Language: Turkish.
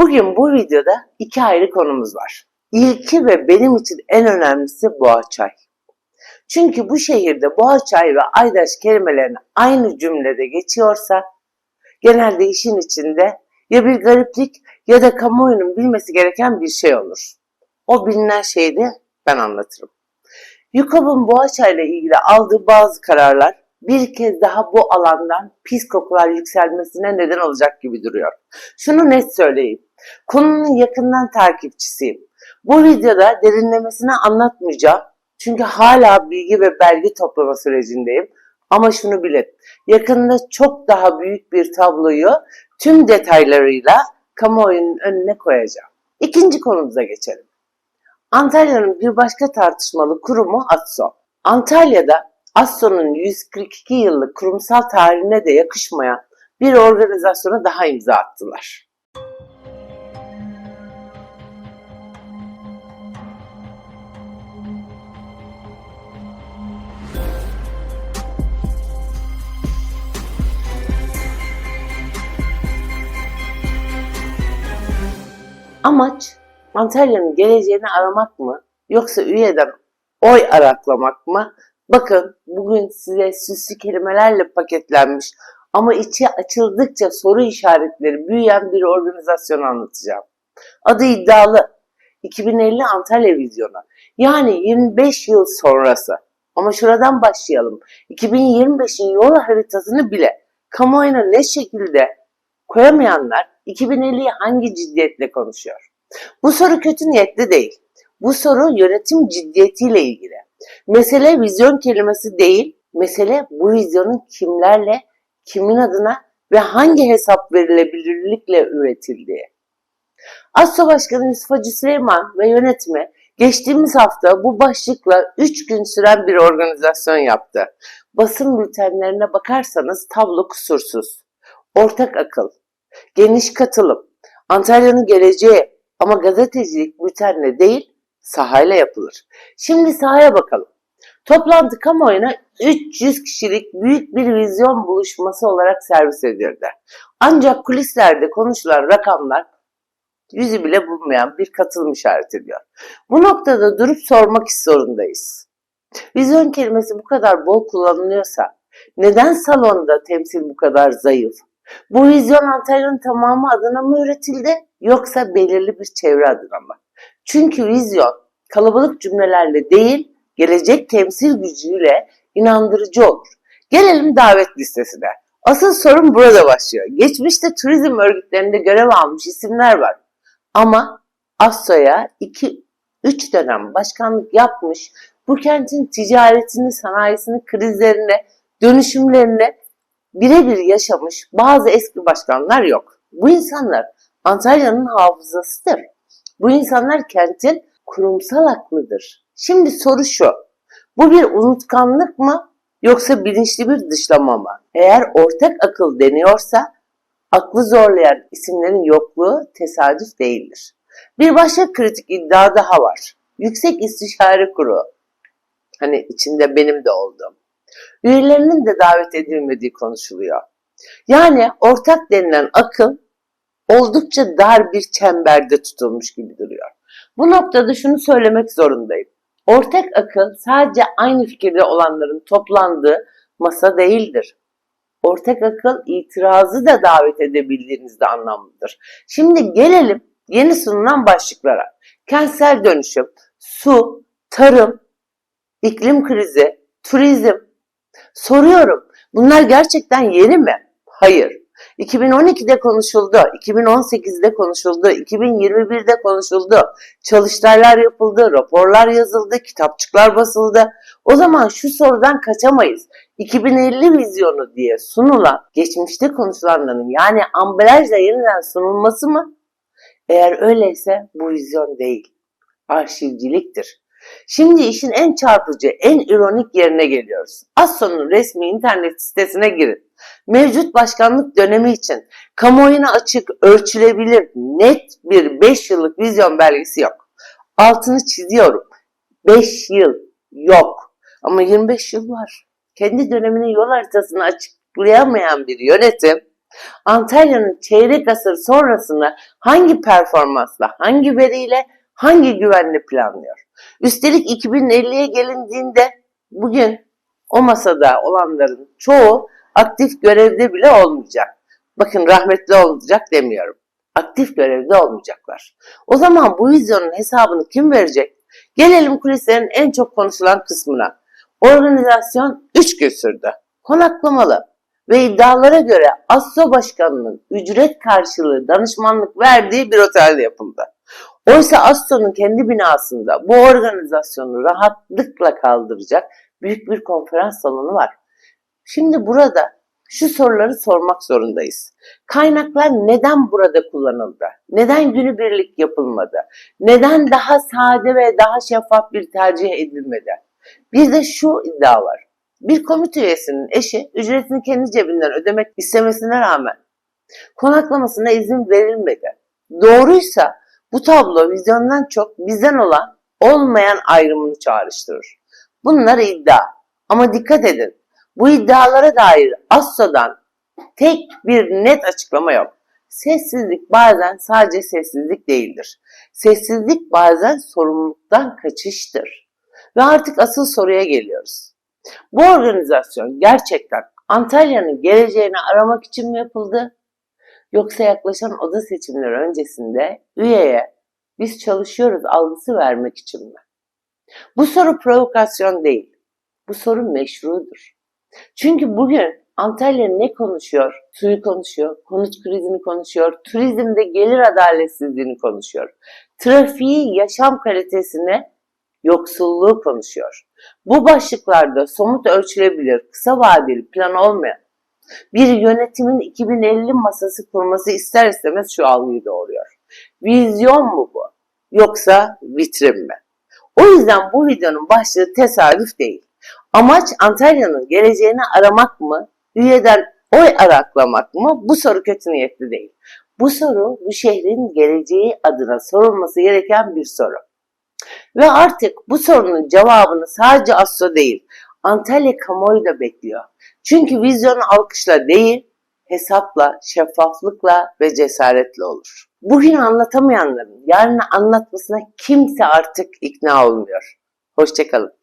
Bugün bu videoda iki ayrı konumuz var. İlki ve benim için en önemlisi Boğaçay. Çünkü bu şehirde Boğaçay ve Aydaş kelimelerini aynı cümlede geçiyorsa genelde işin içinde ya bir gariplik ya da kamuoyunun bilmesi gereken bir şey olur. O bilinen şeyi de ben anlatırım. YUKOB'un Boğaçay ile ilgili aldığı bazı kararlar bir kez daha bu alandan pis kokular yükselmesine neden olacak gibi duruyor. Şunu net söyleyeyim. Konunun yakından takipçisiyim. Bu videoda derinlemesine anlatmayacağım. Çünkü hala bilgi ve belge toplama sürecindeyim. Ama şunu bilin. Yakında çok daha büyük bir tabloyu tüm detaylarıyla kamuoyunun önüne koyacağım. İkinci konumuza geçelim. Antalya'nın bir başka tartışmalı kurumu ATSO. Antalya'da ATSO'nun 142 yıllık kurumsal tarihine de yakışmayan bir organizasyona daha imza attılar. Amaç Antalya'nın geleceğini aramak mı yoksa üyeden oy araklamak mı? Bakın bugün size süslü kelimelerle paketlenmiş ama içi açıldıkça soru işaretleri büyüyen bir organizasyon anlatacağım. Adı iddialı. 2050 Antalya Vizyonu. Yani 25 yıl sonrası. Ama şuradan başlayalım. 2025'in yol haritasını bile kamuoyuna ne şekilde koyamayanlar 2050'yi hangi ciddiyetle konuşuyor? Bu soru kötü niyetli değil. Bu soru yönetim ciddiyetiyle ilgili. Mesele vizyon kelimesi değil, mesele bu vizyonun kimlerle, kimin adına ve hangi hesap verilebilirlikle üretildiği. ASSO Başkanı Yusuf Hacı Süleyman ve yönetimi geçtiğimiz hafta bu başlıkla 3 gün süren bir organizasyon yaptı. Basın bültenlerine bakarsanız tablo kusursuz. Ortak akıl, geniş katılım, Antalya'nın geleceği ama gazetecilik bültenle değil sahayla yapılır. Şimdi sahaya bakalım. Toplantı kamuoyuna 300 kişilik büyük bir vizyon buluşması olarak servis edildi. Ancak kulislerde konuşulan rakamlar yüzü bile bulmayan bir katılım işaret ediyor. Bu noktada durup sormak zorundayız. Vizyon kelimesi bu kadar bol kullanılıyorsa neden salonda temsil bu kadar zayıf? Bu vizyon Antalya'nın tamamı adına mı üretildi yoksa belirli bir çevre adına mı? Çünkü vizyon kalabalık cümlelerle değil, gelecek temsil gücüyle inandırıcı olur. Gelelim davet listesine. Asıl sorun burada başlıyor. Geçmişte turizm örgütlerinde görev almış isimler var. Ama Asso'ya 2-3 dönem başkanlık yapmış, bu kentin ticaretini, sanayisini, krizlerine, dönüşümlerine birebir yaşamış bazı eski başkanlar yok. Bu insanlar Antalya'nın hafızasıdır. Bu insanlar kentin kurumsal aklıdır. Şimdi soru şu. Bu bir unutkanlık mı yoksa bilinçli bir dışlama mı? Eğer ortak akıl deniyorsa aklı zorlayan isimlerin yokluğu tesadüf değildir. Bir başka kritik iddia daha var. Yüksek İstişare Kurulu. Hani içinde benim de olduğum. Üyelerinin de davet edilmediği konuşuluyor. Yani ortak denilen akıl oldukça dar bir çemberde tutulmuş gibi duruyor. Bu noktada şunu söylemek zorundayım. Ortak akıl sadece aynı fikirde olanların toplandığı masa değildir. Ortak akıl itirazı da davet edebildiğinizde anlamlıdır. Şimdi gelelim yeni sunulan başlıklara. Kentsel dönüşüm, su, tarım, iklim krizi, turizm. Soruyorum bunlar gerçekten yeni mi? Hayır. 2012'de konuşuldu, 2018'de konuşuldu, 2021'de konuşuldu. Çalıştaylar yapıldı, raporlar yazıldı, kitapçıklar basıldı. O zaman şu sorudan kaçamayız. 2050 vizyonu diye sunulan, geçmişte konuşulanların yani ambalajla yeniden sunulması mı? Eğer öyleyse bu vizyon değil, arşivciliktir. Şimdi işin en çarpıcı, en ironik yerine geliyoruz. Asso'nun resmi internet sitesine girin. Mevcut başkanlık dönemi için kamuoyuna açık, ölçülebilir, net bir 5 yıllık vizyon belgesi yok. Altını çiziyorum. 5 yıl yok. Ama 25 yıl var. Kendi döneminin yol haritasını açıklayamayan bir yönetim Antalya'nın çeyrek asır sonrasını hangi performansla, hangi veriyle, hangi güvenle planlıyor? Üstelik 2050'ye gelindiğinde bugün o masada olanların çoğu aktif görevde bile olmayacak. Bakın rahmetli olacak demiyorum. Aktif görevde olmayacaklar. O zaman bu vizyonun hesabını kim verecek? Gelelim kulislerin en çok konuşulan kısmına. Organizasyon 3 gün sürdü. Konaklamalı ve iddialara göre ASSO Başkanı'nın ücret karşılığı danışmanlık verdiği bir otelde yapıldı. Oysa ASSO'nun kendi binasında bu organizasyonu rahatlıkla kaldıracak büyük bir konferans salonu var. Şimdi burada şu soruları sormak zorundayız. Kaynaklar neden burada kullanıldı? Neden günübirlik yapılmadı? Neden daha sade ve daha şeffaf bir tercih edilmedi? Bir de şu iddia var. Bir komite üyesinin eşi ücretini kendi cebinden ödemek istemesine rağmen konaklamasına izin verilmedi. Doğruysa bu tablo vizyondan çok bizden olan olmayan ayrımını çağrıştırır. Bunlar iddia. Ama dikkat edin. Bu iddialara dair ASSO'dan tek bir net açıklama yok. Sessizlik bazen sadece sessizlik değildir. Sessizlik bazen sorumluluktan kaçıştır. Ve artık asıl soruya geliyoruz. Bu organizasyon gerçekten Antalya'nın geleceğini aramak için mi yapıldı? Yoksa yaklaşan oda seçimleri öncesinde üyeye biz çalışıyoruz algısı vermek için mi? Bu soru provokasyon değil. Bu soru meşrudur. Çünkü bugün Antalya ne konuşuyor? Suyu konuşuyor, konut krizini konuşuyor, turizmde gelir adaletsizliğini konuşuyor. Trafiği, yaşam kalitesini, yoksulluğu konuşuyor. Bu başlıklarda somut ölçülebilir, kısa vadeli plan olmayan bir yönetimin 2050 masası kurması ister istemez şu algıyı doğuruyor. Vizyon mu bu? Yoksa vitrin mi? O yüzden bu videonun başlığı tesadüf değil. Amaç Antalya'nın geleceğini aramak mı? Üyeden oy araklamak mı? Bu soru kötü niyetli değil. Bu soru bu şehrin geleceği adına sorulması gereken bir soru. Ve artık bu sorunun cevabını sadece ASSO değil, Antalya kamuoyu da bekliyor. Çünkü vizyonu alkışla değil, hesapla, şeffaflıkla ve cesaretle olur. Bugün anlatamayanların yarın anlatmasına kimse artık ikna olmuyor. Hoşçakalın.